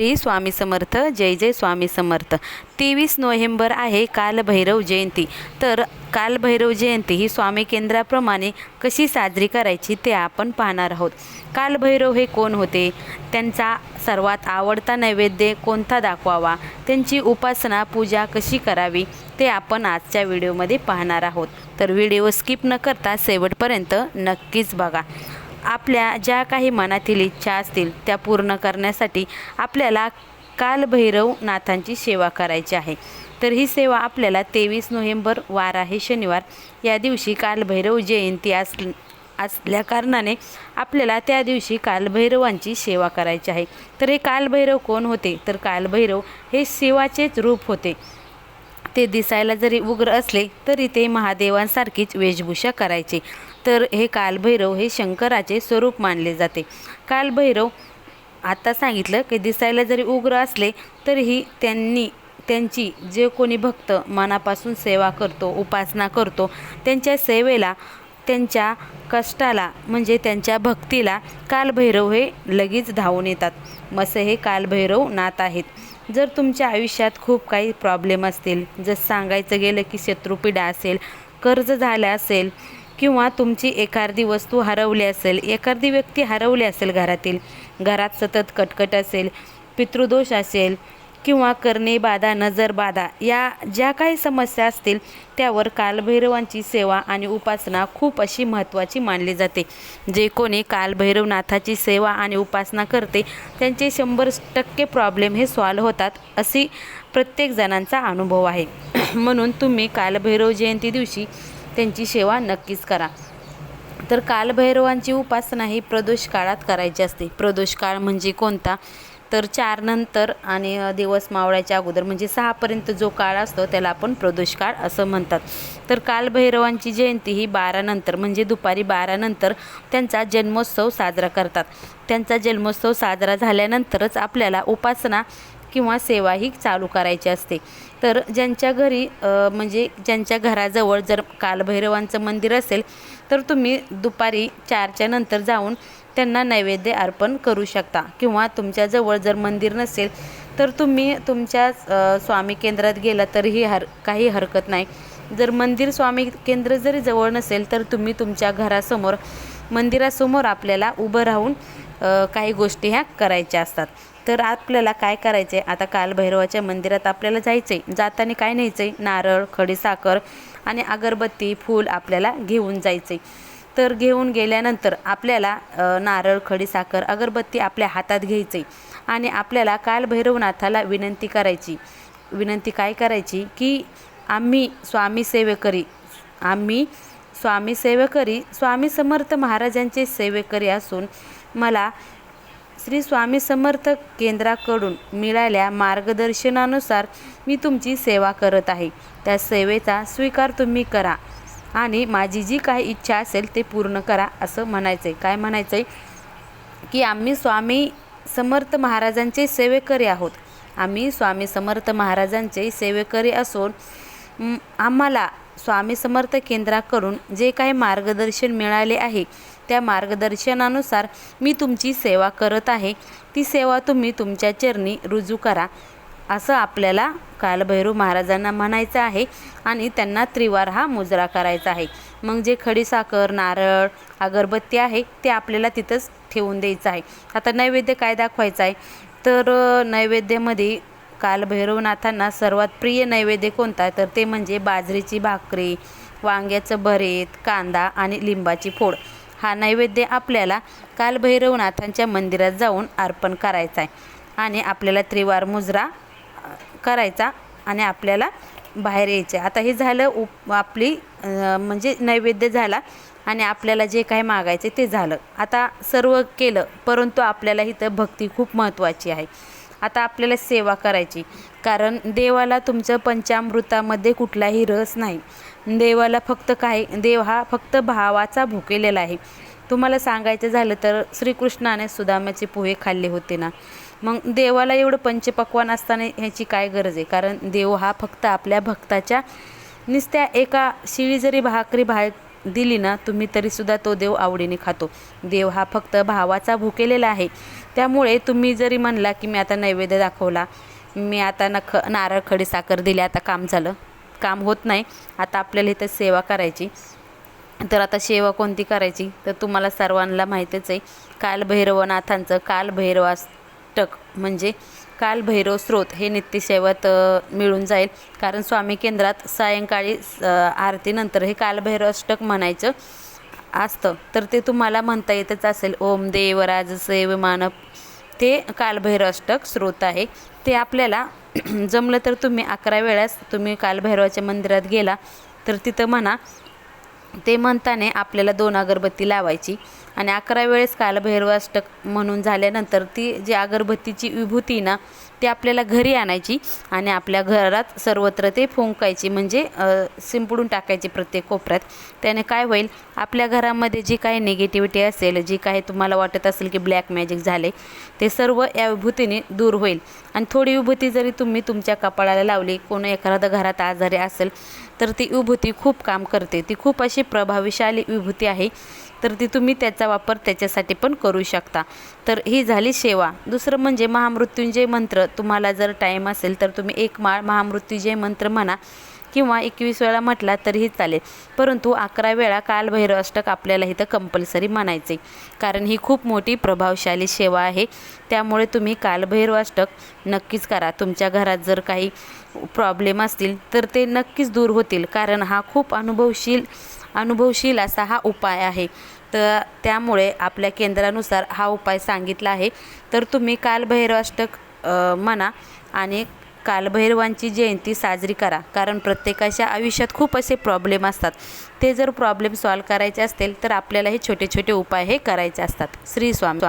श्री स्वामी समर्थ जय जय स्वामी समर्थ. तेवीस नोव्हेंबर आहे कालभैरव जयंती. तर कालभैरव जयंती ही स्वामी केंद्राप्रमाणे कशी साजरी करायची ते आपण पाहणार आहोत. कालभैरव हे कोण होते? त्यांचा सर्वात आवडता नैवेद्य कोणता दाखवावा? त्यांची उपासना पूजा कशी करावी? ते आपण आजच्या व्हिडिओमध्ये पाहणार आहोत. तर व्हिडिओ स्किप न करता शेवटपर्यंत नक्कीच बघा. आपल्या ज्या काही मनातील इच्छा असतील त्या पूर्ण करण्यासाठी आपल्याला कालभैरव नाथांची सेवा करायची आहे. तर ही सेवा आपल्याला तेवीस नोव्हेंबर वार आहे शनिवार. या दिवशी कालभैरव जयंती अस असल्या कारणाने आपल्याला त्या दिवशी कालभैरवांची सेवा करायची आहे. तर हे कालभैरव कोण होते? तर कालभैरव हे शिवाचेच रूप होते. ते दिसायला जरी उग्र असले तरी ते महादेवांसारखीच वेशभूषा करायचे. तर हे कालभैरव हे शंकराचे स्वरूप मानले जाते. कालभैरव आता सांगितलं की दिसायला जरी उग्र असले तरीही त्यांनी त्यांची जे कोणी भक्त मनापासून सेवा करतो उपासना करतो त्यांच्या सेवेला त्यांच्या कष्टाला म्हणजे त्यांच्या भक्तीला कालभैरव हे लगेच धावून येतात. मसे हे कालभैरव नात आहेत. जर तुमच्या आयुष्यात खूप काही प्रॉब्लेम असतील जसं सांगायचं गेलं की शत्रुपीडा असेल कर्ज झालं असेल किंवा तुमची एखादी वस्तू हरवली असेल एखादी व्यक्ती हरवली असेल घरातील घरात सतत कटकट असेल पितृदोष असेल किंवा करणे बाधा नजर बाधा या ज्या काही समस्या असतील त्यावर कालभैरवांची सेवा आणि उपासना खूप अशी महत्त्वाची मानली जाते. जे कोणी कालभैरवनाथाची सेवा आणि उपासना करते त्यांचे शंभर टक्के प्रॉब्लेम हे सॉल्व होतात अशी प्रत्येक जणांचा अनुभव आहे. म्हणून तुम्ही कालभैरव जयंती दिवशी त्यांची सेवा नक्कीच करा. तर कालभैरवांची उपासना ही प्रदोष काळात करायची असते. प्रदोष काळ म्हणजे कोणता? तर चार नंतर आणि दिवस मावळ्याच्या अगोदर म्हणजे सहापर्यंत जो काळ असतो त्याला आपण प्रदोष काळ असं म्हणतात. तर कालभैरवांची जयंती ही बारानंतर म्हणजे दुपारी बारानंतर त्यांचा जन्मोत्सव साजरा करतात. त्यांचा जन्मोत्सव साजरा झाल्यानंतरच आपल्याला उपासना किंवा सेवाही चालू करायची असते. तर ज्यांच्या घरी म्हणजे ज्यांच्या घराजवळ जर कालभैरवांचं मंदिर असेल तर तुम्ही दुपारी चारच्या नंतर जाऊन त्यांना नैवेद्य अर्पण करू शकता. किंवा तुमच्याजवळ जर मंदिर नसेल तर तुम्ही तुमच्या स्वामी केंद्रात गेला तरीही हर काही हरकत नाही. जर मंदिर स्वामी केंद्र जरी जवळ नसेल तर तुम्ही तुमच्या घरासमोर मंदिरासमोर आपल्याला उभं राहून काही गोष्टी ह्या करायच्या असतात. तर आपल्याला काय करायचं आहे आता कालभैरवाच्या मंदिरात आपल्याला जायचं आहे जाताना काय न्यायचं आहे नारळ खडीसाखर आणि अगरबत्ती फूल आपल्याला घेऊन जायचं आहे तर घेऊन गेल्यानंतर आपल्याला नारळ खडीसाखर अगरबत्ती आपल्या हातात घ्यायचे आणि आपल्याला कालभैरवनाथाला विनंती करायची. विनंती काय करायची? की आम्ही स्वामी सेवेकरी आम्ही स्वामी सेवेकरी स्वामी समर्थ महाराजांचे सेवेकरी असून मला श्री स्वामी समर्थ केंद्राकडून मिळाल्या मार्गदर्शनानुसार मी तुमची सेवा करत आहे. त्या सेवेचा स्वीकार तुम्ही करा आणि माझी जी काही इच्छा असेल ते पूर्ण करा असं म्हणायचं आहे काय म्हणायचं आहे की आम्ही स्वामी समर्थ महाराजांचे सेवेकरी आहोत. आम्ही स्वामी समर्थ महाराजांचे सेवेकरी असून आम्हाला स्वामी समर्थ केंद्राकडून जे काही मार्गदर्शन मिळाले आहे त्या मार्गदर्शनानुसार मी तुमची सेवा करत आहे. ती सेवा तुम्ही तुमच्या चरणी रुजू करा असं आपल्याला कालभैरव महाराजांना म्हणायचं आहे आणि त्यांना त्रिवार हा मुजरा करायचा आहे. मग जे खडीसाखर नारळ अगरबत्ती आहे ते आपल्याला तिथंच ठेवून द्यायचं आहे. आता नैवेद्य काय दाखवायचं आहे? तर नैवेद्यामध्ये कालभैरवनाथांना सर्वात प्रिय नैवेद्य कोणता? तर ते म्हणजे बाजरीची भाकरी वांग्याचं भरीत कांदा आणि लिंबाची फोड. हा नैवेद्य आपल्याला कालभैरवनाथांच्या मंदिरात जाऊन अर्पण करायचा आहे आणि आपल्याला त्रिवार मुजरा करायचा आणि आपल्याला बाहेर यायचं आता हे झालं उप आपली म्हणजे नैवेद्य झाला आणि आपल्याला जे काही मागायचे ते झालं. आता सर्व केलं परंतु आपल्याला इथं भक्ती खूप महत्त्वाची आहे. आता आपल्याला सेवा करायची. कारण देवाला तुमचं पंचामृतामध्ये कुठलाही रस नाही. देवाला फक्त काय देव हा फक्त भावाचा भुकेलेला आहे. तुम्हाला सांगायचं झालं तर श्रीकृष्णाने सुदाम्याचे पोहे खाल्ले होते ना. मग देवाला एवढं पंचपक्वान असताना ह्याची काय गरज आहे? कारण देव हा फक्त आपल्या भक्ताच्या नुसत्या एका शिळी जरी भाकरी भा दिली ना तुम्ही तरीसुद्धा तो देव आवडीने खातो. देव हा फक्त भावाचा भुकेलेला आहे. त्यामुळे तुम्ही जरी म्हणला की मी आता नैवेद्य दाखवला मी आता नख नारळ खडी साखर दिली आता काम झालं. काम होत नाही. आता आपल्याला इथं सेवा करायची. तर आता सेवा कोणती करायची? तर तुम्हाला सर्वांना माहितीच आहे. कालभैरवनाथांचं कालभैरवाष्टक म्हणजे कालभैरव स्रोत हे नित्यसेवात मिळून जाईल. कारण स्वामी केंद्रात सायंकाळी स- आरतीनंतर हे कालभैरवाष्टक म्हणायचं. असतं. तर ते तुम्हाला म्हणता येतच असेल ओम देव राज मानव ते कालभैरवाष्टक स्रोत आहे. ते आपल्याला जमलं तर तुम्ही अकरा वेळास तुम्ही कालभैरवाच्या मंदिरात गेला तर तिथं म्हणा ते म्हणताने आपल्याला दोन अगरबत्ती लावायची. आणि अकरा वेळेस कालभैरवाष्टक म्हणून झाल्यानंतर ती जी अगरबत्तीची विभूती ना ती आपल्याला घरी आणायची आणि आपल्या घरात सर्वत्र ते फुंकायची म्हणजे शिंपडून टाकायची प्रत्येक कोपऱ्यात. त्याने काय होईल आपल्या घरामध्ये जी काही निगेटिव्हिटी असेल जी काही तुम्हाला वाटत असेल की ब्लॅक मॅजिक झाले ते सर्व या विभूतीने दूर होईल. आणि थोडी विभूती जरी तुम्ही तुमच्या कपाळाला लावली कोण एखादा घरात आजारी असेल तर ती विभूती खूप काम करते. ती खूप अशी प्रभावशाली विभूती आहे. तर ती तुम्ही त्याचा वापर त्याच्यासाठी पण करू शकता. तर ही झाली सेवा. दुसरं म्हणजे महामृत्युंजय मंत्र. तुम्हाला जर टाईम असेल तर तुम्ही एक माळ महामृत्युंजय मंत्र म्हणा किंवा एकवीस वेळा म्हटला तरीही चालेल. परंतु अकरा वेळा कालभैरव अष्टक आपल्याला इथं कंपल्सरी म्हणायचे कारण ही खूप मोठी प्रभावशाली सेवा आहे. त्यामुळे तुम्ही कालभैरव अष्टक नक्कीच करा. तुमच्या घरात जर काही प्रॉब्लेम असतील तर ते नक्कीच दूर होतील. कारण हा खूप अनुभवशील अनुभवशील असा हा उपाय आहे. तर त्यामुळे आपल्या केंद्रानुसार हा उपाय सांगितला आहे. तर तुम्ही कालभैरवाष्टक म्हणा आणि कालभैरवांची जयंती साजरी करा. कारण प्रत्येकाच्या आयुष्यात खूप असे प्रॉब्लेम असतात. ते जर प्रॉब्लेम सॉल्व करायचे असतील तर आपल्याला हे छोटे छोटे उपाय हे करायचे असतात. श्री स्वामी